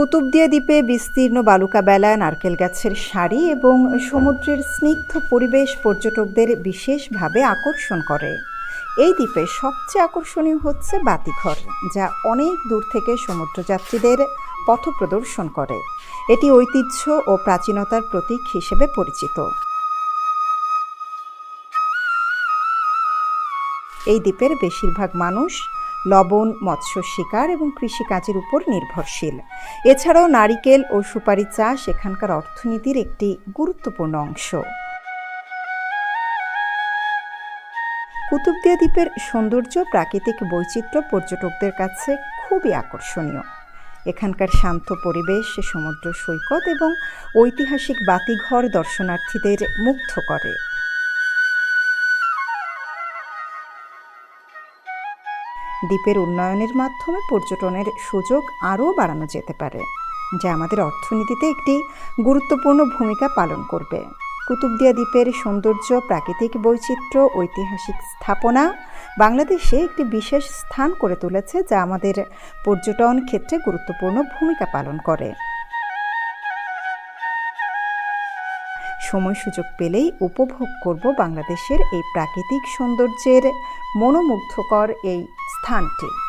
কুতুবদিয়া দ্বীপে বিস্তীর্ণ বালুকা বেলা নারকেল গাছের সারি এবং সমুদ্রের স্নিগ্ধ পরিবেশ পর্যটকদের বিশেষভাবে আকর্ষণ করে। এই দ্বীপে সবচেয়ে আকর্ষণীয় হচ্ছে বাতিঘর, যা অনেক দূর থেকে সমুদ্রযাত্রীদের পথ প্রদর্শন করে। এটি ঐতিহ্য ও প্রাচীনতার প্রতীক হিসেবে পরিচিত। এই দ্বীপের বেশিরভাগ মানুষ লবণ, মৎস্য শিকার এবং কৃষিকাজের উপর নির্ভরশীল। এছাড়াও নারিকেল ও সুপারি চাষ এখানকার অর্থনীতির একটি গুরুত্বপূর্ণ অংশ। কুতুবদিয়া দ্বীপের সৌন্দর্য, প্রাকৃতিক বৈচিত্র্য পর্যটকদের কাছে খুবই আকর্ষণীয়। এখানকার শান্ত পরিবেশ, সমুদ্র সৈকত এবং ঐতিহাসিক বাতিঘর দর্শনার্থীদের মুগ্ধ করে। দ্বীপের উন্নয়নের মাধ্যমে পর্যটনের সুযোগ আরও বাড়ানো যেতে পারে, যা আমাদের অর্থনীতিতে একটি গুরুত্বপূর্ণ ভূমিকা পালন করবে। কুতুবদিয়া দ্বীপের সৌন্দর্য, প্রাকৃতিক বৈচিত্র্য, ঐতিহাসিক স্থাপনা বাংলাদেশে একটি বিশেষ স্থান করে তুলেছে, যা আমাদের পর্যটন ক্ষেত্রে গুরুত্বপূর্ণ ভূমিকা পালন করে। সময় সুযোগ পেলেই উপভোগ করব বাংলাদেশের এই প্রাকৃতিক সৌন্দর্যের মনোমুগ্ধকর এই স্থানটি।